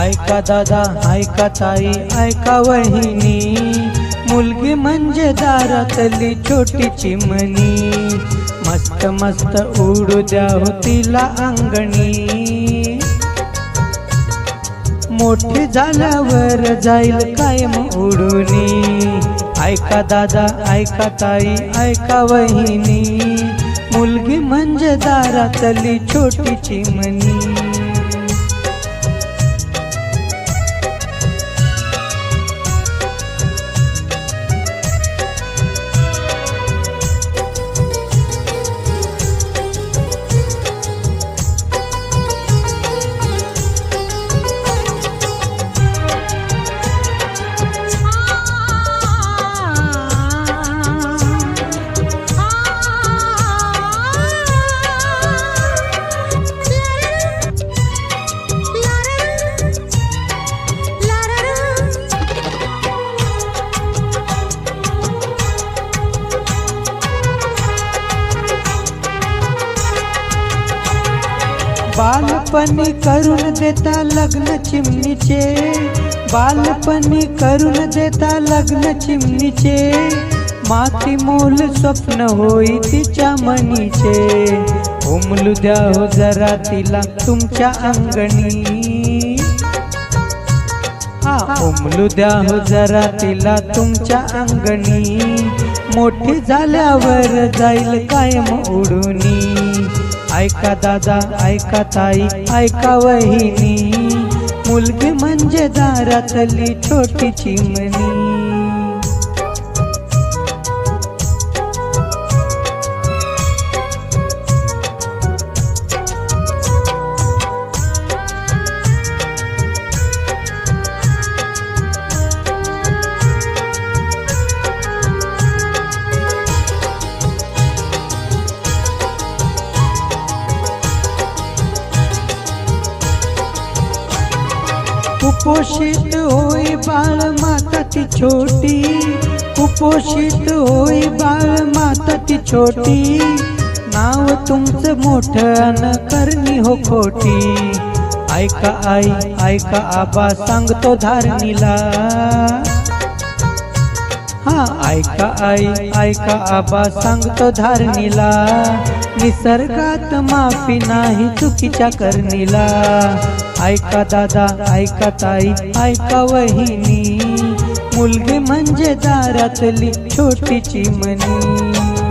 ऐका दादा ऐका ताई ऐका वहिनी. मुलगी म्हणजे दारातली छोटी चिमणी मस्त मस्त उडू द्या हो तिला अंगणी. मोठी झाल्यावर जाईल कायम उडूनी. ऐका दादा ऐका ताई ऐका वहिनी. मुलगी म्हणजे दारातली छोटी चिमणी बालपणी करून देता लग्न चिमणीचे. बालपणी करून देता लग्न चिमणीचे. माती मूल स्वप्न होई तिच्या मनीचे. उमलू द्या हो जरा तिला तुमच्या अंगणी. हा उमलू द्या हो जरा तिला तुमच्या अंगणी. मोठी झाल्यावर जाईल कायम उडूनी. ऐका दादा ऐका ताई ऐका वहिनी. मुलगी म्हणजे दारातली छोटी चिमणी. कुपोषित होई बाळ माता ती छोटी. कुपोषित होई बाळ माता ती छोटी. नाव तुमचं मोठं करणी हो खोटी. ऐका आई ऐका आबा सांगतो धारणीला. हा ऐका आई ऐका आबा सांगतो धारणीला. निसर्गात माफी नाही चुकीच्या करणीला. ऐका दादा ऐका ताई ऐका वहिनी. मुलगी म्हणजे दारातली छोटी चिमणी